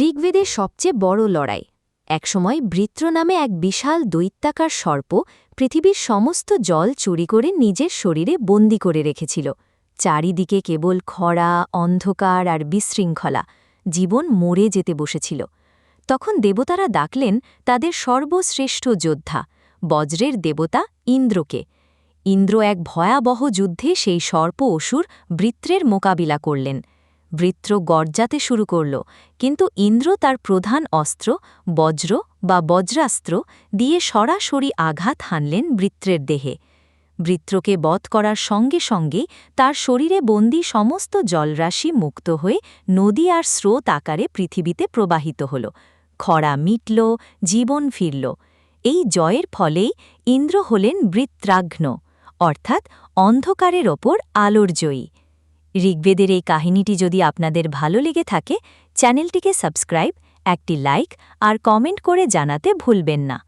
ঋগ্বেদের সবচেয়ে বড় লড়াই। একসময় বৃত্র নামে এক বিশাল দৈত্যাকার সর্প পৃথিবীর সমস্ত জল চুরি করে নিজের শরীরে বন্দি করে রেখেছিল। চারিদিকে কেবল খরা, অন্ধকার আর বিশৃঙ্খলা। জীবন মরে যেতে বসেছিল। তখন দেবতারা ডাকলেন তাদের সর্বশ্রেষ্ঠ যোদ্ধা, বজ্রের দেবতা ইন্দ্রকে। ইন্দ্র এক ভয়াবহ যুদ্ধে সেই সর্প অসুর বৃত্রের মোকাবিলা করলেন। বৃত্র গর্জাতে শুরু করল, কিন্তু ইন্দ্র তার প্রধান অস্ত্র, বজ্র বা বজ্রাস্ত্র দিয়ে সরাসরি আঘাত হানলেন বৃত্রের দেহে। বৃত্রকে বধ করার সঙ্গে সঙ্গে তার শরীরে বন্দি সমস্ত জলরাশি মুক্ত হয়ে নদী আর স্রোত আকারে পৃথিবীতে প্রবাহিত হল। খরা মিটল, জীবন ফিরল। এই জয়ের ফলেই ইন্দ্র হলেন বৃত্রাঘ্ন অর্থাৎ অন্ধকারের ওপর আলোর জয়ী। ঋগ্বেদের এই কাহিনীটি যদি আপনাদের ভালো লেগে থাকে, চ্যানেলটিকে সাবস্ক্রাইব, একটি লাইক আর কমেন্ট করে জানাতে ভুলবেন না।